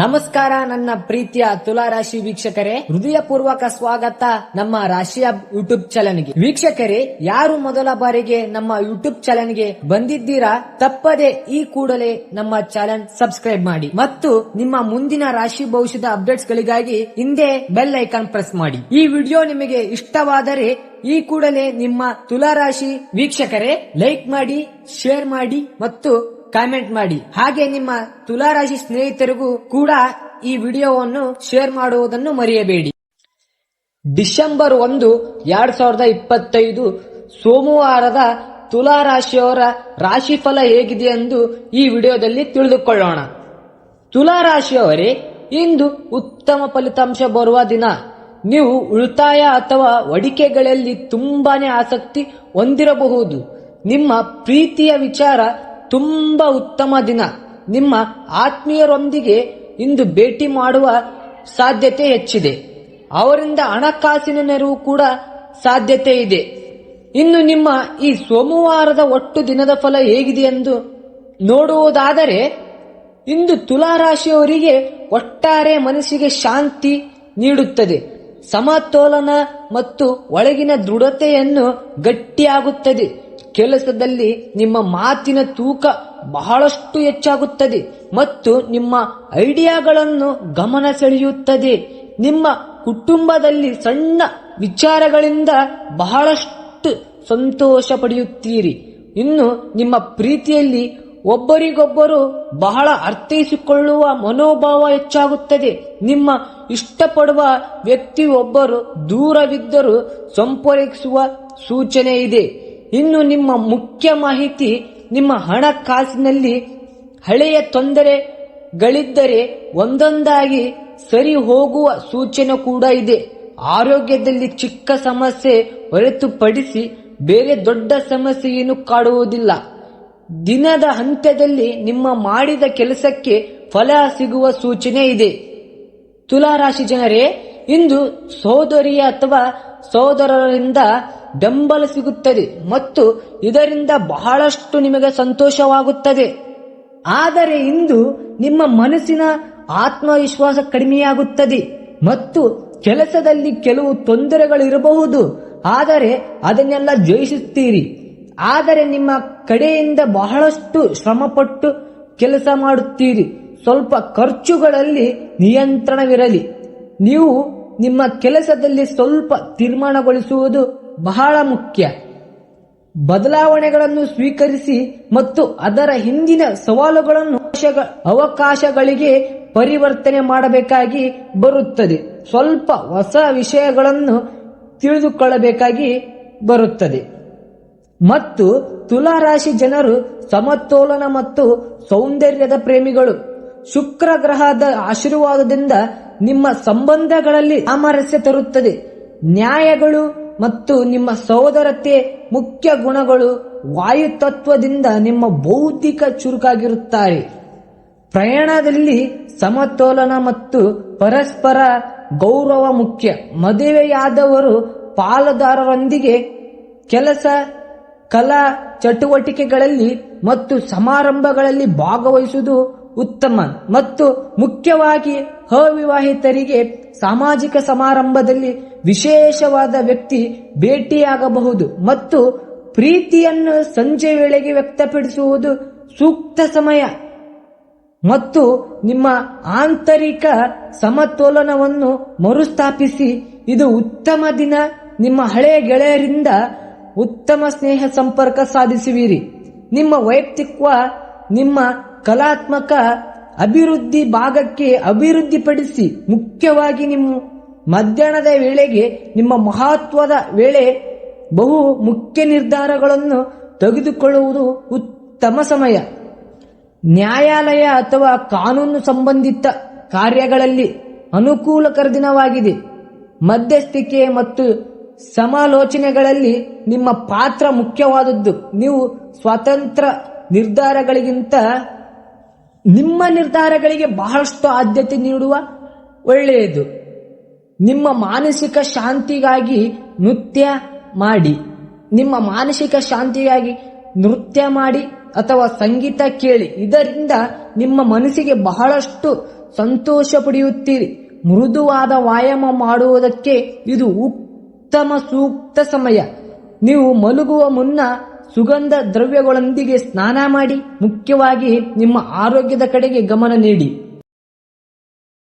ನಮಸ್ಕಾರ ನನ್ನ ಪ್ರೀತಿಯ ತುಲಾ ರಾಶಿ ವೀಕ್ಷಕರೇ. ಹೃದಯ ಪೂರ್ವಕ ಸ್ವಾಗತ ನಮ್ಮ ರಾಶಿಯ ಯೂಟ್ಯೂಬ್ ಚಾನಲ್ಗೆ. ವೀಕ್ಷಕರೇ, ಯಾರು ಮೊದಲ ಬಾರಿಗೆ ನಮ್ಮ ಯೂಟ್ಯೂಬ್ ಚಾನಲ್ಗೆ ಬಂದಿದ್ದೀರಾ? ತಪ್ಪದೆ ಈ ಕೂಡಲೇ ನಮ್ಮ ಚಾನಲ್ ಸಬ್ಸ್ಕ್ರೈಬ್ ಮಾಡಿ. ಮತ್ತು ನಿಮ್ಮ ಮುಂದಿನ ರಾಶಿ ಭವಿಷ್ಯದ ಅಪ್ಡೇಟ್ಸ್ ಗಳಿಗಾಗಿ ಹಿಂದೆ ಬೆಲ್ ಐಕಾನ್ ಪ್ರೆಸ್ ಮಾಡಿ. ಈ ವಿಡಿಯೋ ನಿಮಗೆ ಇಷ್ಟವಾದರೆ ಈ ಕೂಡಲೇ ನಿಮ್ಮ ತುಲಾ ರಾಶಿ ವೀಕ್ಷಕರೇ, ಲೈಕ್ ಮಾಡಿ, ಶೇರ್ ಮಾಡಿ ಮತ್ತು ಕಾಮೆಂಟ್ ಮಾಡಿ. ಹಾಗೆ ನಿಮ್ಮ ತುಲಾರಾಶಿ ಸ್ನೇಹಿತರಿಗೂ ಕೂಡ ಈ ವಿಡಿಯೋವನ್ನು ಶೇರ್ ಮಾಡುವುದನ್ನು ಮರೆಯಬೇಡಿ. ಡಿಸೆಂಬರ್ ಒಂದು, ಎರಡ್ ಸಾವಿರದ ಇಪ್ಪತ್ತೈದು, ಸೋಮವಾರದ ತುಲಾರಾಶಿಯವರ ರಾಶಿಫಲ ಹೇಗಿದೆ ಎಂದು ಈ ವಿಡಿಯೋದಲ್ಲಿ ತಿಳಿದುಕೊಳ್ಳೋಣ. ತುಲಾರಾಶಿಯವರೇ, ಇಂದು ಉತ್ತಮ ಫಲಿತಾಂಶ ಬರುವ ದಿನ. ನೀವು ಉಳಿತಾಯ ಅಥವಾ ಹೊಡಿಕೆಗಳಲ್ಲಿ ತುಂಬಾನೇ ಆಸಕ್ತಿ ಹೊಂದಿರಬಹುದು. ನಿಮ್ಮ ಪ್ರೀತಿಯ ವಿಚಾರ ತುಂಬಾ ಉತ್ತಮ ದಿನ. ನಿಮ್ಮ ಆತ್ಮೀಯರೊಂದಿಗೆ ಇಂದು ಭೇಟಿ ಮಾಡುವ ಸಾಧ್ಯತೆ ಹೆಚ್ಚಿದೆ. ಅವರಿಂದ ಹಣಕಾಸಿನ ನೆರವು ಕೂಡ ಸಾಧ್ಯತೆ ಇದೆ. ಇನ್ನು ನಿಮ್ಮ ಈ ಸೋಮವಾರದ ಒಟ್ಟು ದಿನದ ಫಲ ಹೇಗಿದೆ ಎಂದು ನೋಡುವುದಾದರೆ, ಇಂದು ತುಲಾರಾಶಿಯವರಿಗೆ ಒಟ್ಟಾರೆ ಮನಸ್ಸಿಗೆ ಶಾಂತಿ ನೀಡುತ್ತದೆ. ಸಮತೋಲನ ಮತ್ತು ಒಳಗಿನ ದೃಢತೆಯನ್ನು ಗಟ್ಟಿಯಾಗುತ್ತದೆ. ಕೆಲಸದಲ್ಲಿ ನಿಮ್ಮ ಮಾತಿನ ತೂಕ ಬಹಳಷ್ಟು ಹೆಚ್ಚಾಗುತ್ತದೆ ಮತ್ತು ನಿಮ್ಮ ಐಡಿಯಾಗಳನ್ನು ಗಮನ ಸೆಳೆಯುತ್ತದೆ. ನಿಮ್ಮ ಕುಟುಂಬದಲ್ಲಿ ಸಣ್ಣ ವಿಚಾರಗಳಿಂದ ಬಹಳಷ್ಟು ಸಂತೋಷ ಪಡೆಯುತ್ತೀರಿ. ಇನ್ನು ನಿಮ್ಮ ಪ್ರೀತಿಯಲ್ಲಿ ಒಬ್ಬರಿಗೊಬ್ಬರು ಬಹಳ ಅರ್ಥೈಸಿಕೊಳ್ಳುವ ಮನೋಭಾವ ಹೆಚ್ಚಾಗುತ್ತದೆ. ನಿಮ್ಮ ಇಷ್ಟಪಡುವ ವ್ಯಕ್ತಿಯೊಬ್ಬರು ದೂರವಿದ್ದರೂ ಸಂಪರ್ಕಿಸುವ ಸೂಚನೆ ಇದೆ. ಇನ್ನು ನಿಮ್ಮ ಮುಖ್ಯ ಮಾಹಿತಿ ನಿಮ್ಮ ಹಣಕಾಸಿನಲ್ಲಿ ಹಳೆಯ ತೊಂದರೆಗಳಿದ್ದರೆ ಒಂದೊಂದಾಗಿ ಸರಿ ಹೋಗುವ ಸೂಚನೆ ಕೂಡ ಇದೆ. ಆರೋಗ್ಯದಲ್ಲಿ ಚಿಕ್ಕ ಸಮಸ್ಯೆ ಹೊರತುಪಡಿಸಿ ಬೇರೆ ದೊಡ್ಡ ಸಮಸ್ಯೆ ಏನು ಕಾಡುವುದಿಲ್ಲ. ದಿನದ ಅಂತ್ಯದಲ್ಲಿ ನಿಮ್ಮ ಮಾಡಿದ ಕೆಲಸಕ್ಕೆ ಫಲ ಸಿಗುವ ಸೂಚನೆ ಇದೆ. ತುಲಾರಾಶಿ ಜನರೇ, ಇಂದು ಸಹೋದರಿಯ ಅಥವಾ ಸಹೋದರರಿಂದ ಬೆಂಬಲ ಸಿಗುತ್ತದೆ ಮತ್ತು ಇದರಿಂದ ಬಹಳಷ್ಟು ನಿಮಗೆ ಸಂತೋಷವಾಗುತ್ತದೆ. ಆದರೆ ಇಂದು ನಿಮ್ಮ ಮನಸ್ಸಿನ ಆತ್ಮವಿಶ್ವಾಸ ಕಡಿಮೆಯಾಗುತ್ತದೆ ಮತ್ತು ಕೆಲಸದಲ್ಲಿ ಕೆಲವು ತೊಂದರೆಗಳಿರಬಹುದು, ಆದರೆ ಅದನ್ನೆಲ್ಲ ಜಯಿಸುತ್ತೀರಿ. ಆದರೆ ನಿಮ್ಮ ಕಡೆಯಿಂದ ಬಹಳಷ್ಟು ಶ್ರಮಪಟ್ಟು ಕೆಲಸ ಮಾಡುತ್ತೀರಿ. ಸ್ವಲ್ಪ ಖರ್ಚುಗಳಲ್ಲಿ ನಿಯಂತ್ರಣವಿರಲಿ. ನೀವು ನಿಮ್ಮ ಕೆಲಸದಲ್ಲಿ ಸ್ವಲ್ಪ ತೀರ್ಮಾನಗೊಳಿಸುವುದು ಬಹಳ ಮುಖ್ಯ. ಬದಲಾವಣೆಗಳನ್ನು ಸ್ವೀಕರಿಸಿ ಮತ್ತು ಅದರ ಹಿಂದಿನ ಸವಾಲುಗಳನ್ನು ಅವಕಾಶಗಳಿಗೆ ಪರಿವರ್ತನೆ ಮಾಡಬೇಕಾಗಿ ಬರುತ್ತದೆ. ಸ್ವಲ್ಪ ಹೊಸ ವಿಷಯಗಳನ್ನು ತಿಳಿದುಕೊಳ್ಳಬೇಕಾಗಿ ಬರುತ್ತದೆ. ಮತ್ತು ತುಲಾರಾಶಿ ಜನರು ಸಮತೋಲನ ಮತ್ತು ಸೌಂದರ್ಯದ ಪ್ರೇಮಿಗಳು. ಶುಕ್ರ ಗ್ರಹದ ಆಶೀರ್ವಾದದಿಂದ ನಿಮ್ಮ ಸಂಬಂಧಗಳಲ್ಲಿ ಸಾಮರಸ್ಯ ತರುತ್ತದೆ. ನ್ಯಾಯಗಳು ಮತ್ತು ನಿಮ್ಮ ಸಹೋದರತೆ ಮುಖ್ಯ ಗುಣಗಳು ವಾಯುತತ್ವದಿಂದ ನಿಮ್ಮ ಬೌದ್ಧಿಕ ಚುರುಕಾಗಿರುತ್ತಾರೆ. ಪ್ರಯಾಣದಲ್ಲಿ ಸಮತೋಲನ ಮತ್ತು ಪರಸ್ಪರ ಗೌರವ ಮುಖ್ಯ. ಮದುವೆಯಾದವರು ಪಾಲುದಾರರೊಂದಿಗೆ ಕೆಲಸ, ಕಲಾ ಚಟುವಟಿಕೆಗಳಲ್ಲಿ ಮತ್ತು ಸಮಾರಂಭಗಳಲ್ಲಿ ಭಾಗವಹಿಸುವುದು ಉತ್ತಮ. ಮತ್ತು ಮುಖ್ಯವಾಗಿ ಅವಿವಾಹಿತರಿಗೆ ಸಾಮಾಜಿಕ ಸಮಾರಂಭದಲ್ಲಿ ವಿಶೇಷವಾದ ವ್ಯಕ್ತಿ ಭೇಟಿಯಾಗಬಹುದು ಮತ್ತು ಪ್ರೀತಿಯನ್ನು ಸಂಜೆ ವೇಳೆಗೆ ವ್ಯಕ್ತಪಡಿಸುವುದು ಸೂಕ್ತ ಸಮಯ. ಮತ್ತು ನಿಮ್ಮ ಆಂತರಿಕ ಸಮತೋಲನವನ್ನು ಮರುಸ್ಥಾಪಿಸಿ, ಇದು ಉತ್ತಮ ದಿನ. ನಿಮ್ಮ ಹಳೆಯ ಗೆಳೆಯರಿಂದ ಉತ್ತಮ ಸ್ನೇಹ ಸಂಪರ್ಕ ಸಾಧಿಸುವಿರಿ. ನಿಮ್ಮ ವೈಯಕ್ತಿಕ ನಿಮ್ಮ ಕಲಾತ್ಮಕ ಅಭಿವೃದ್ಧಿ ಭಾಗಕ್ಕೆ ಅಭಿವೃದ್ಧಿಪಡಿಸಿ ಮುಖ್ಯವಾಗಿ ನಿಮ್ಮ ಮಧ್ಯಾಹ್ನದ ವೇಳೆಗೆ ನಿಮ್ಮ ಮಹತ್ವದ ವೇಳೆ ಬಹು ಮುಖ್ಯ ನಿರ್ಧಾರಗಳನ್ನು ತೆಗೆದುಕೊಳ್ಳುವುದು ಉತ್ತಮ ಸಮಯ. ನ್ಯಾಯಾಲಯ ಅಥವಾ ಕಾನೂನು ಸಂಬಂಧಿತ ಕಾರ್ಯಗಳಲ್ಲಿ ಅನುಕೂಲಕರ ದಿನವಾಗಿದೆ ಮಧ್ಯಸ್ಥಿಕೆ ಮತ್ತು ಸಮಾಲೋಚನೆಗಳಲ್ಲಿ ನಿಮ್ಮ ಪಾತ್ರ ಮುಖ್ಯವಾದದ್ದು. ನೀವು ಸ್ವತಂತ್ರ ನಿರ್ಧಾರಗಳಿಗಿಂತ ನಿಮ್ಮ ನಿರ್ಧಾರಗಳಿಗೆ ಬಹಳಷ್ಟು ಆದ್ಯತೆ ನೀಡುವ ಒಳ್ಳೆಯದು. ನಿಮ್ಮ ಮಾನಸಿಕ ಶಾಂತಿಗಾಗಿ ನೃತ್ಯ ಮಾಡಿ, ನಿಮ್ಮ ಮಾನಸಿಕ ಶಾಂತಿಗಾಗಿ ನೃತ್ಯ ಮಾಡಿ ಅಥವಾ ಸಂಗೀತ ಕೇಳಿ, ಇದರಿಂದ ನಿಮ್ಮ ಮನಸ್ಸಿಗೆ ಬಹಳಷ್ಟು ಸಂತೋಷ ಪಡೆಯುತ್ತೀರಿ. ಮೃದುವಾದ ವ್ಯಾಯಾಮ ಮಾಡುವುದಕ್ಕೆ ಇದು ಉತ್ತಮ ಸೂಕ್ತ ಸಮಯ. ನೀವು ಮಲಗುವ ಮುನ್ನ ಸುಗಂಧ ದ್ರವ್ಯಗಳೊಂದಿಗೆ ಸ್ನಾನ ಮಾಡಿ, ಮುಖ್ಯವಾಗಿ ನಿಮ್ಮ ಆರೋಗ್ಯದ ಕಡೆಗೆ ಗಮನ ನೀಡಿ.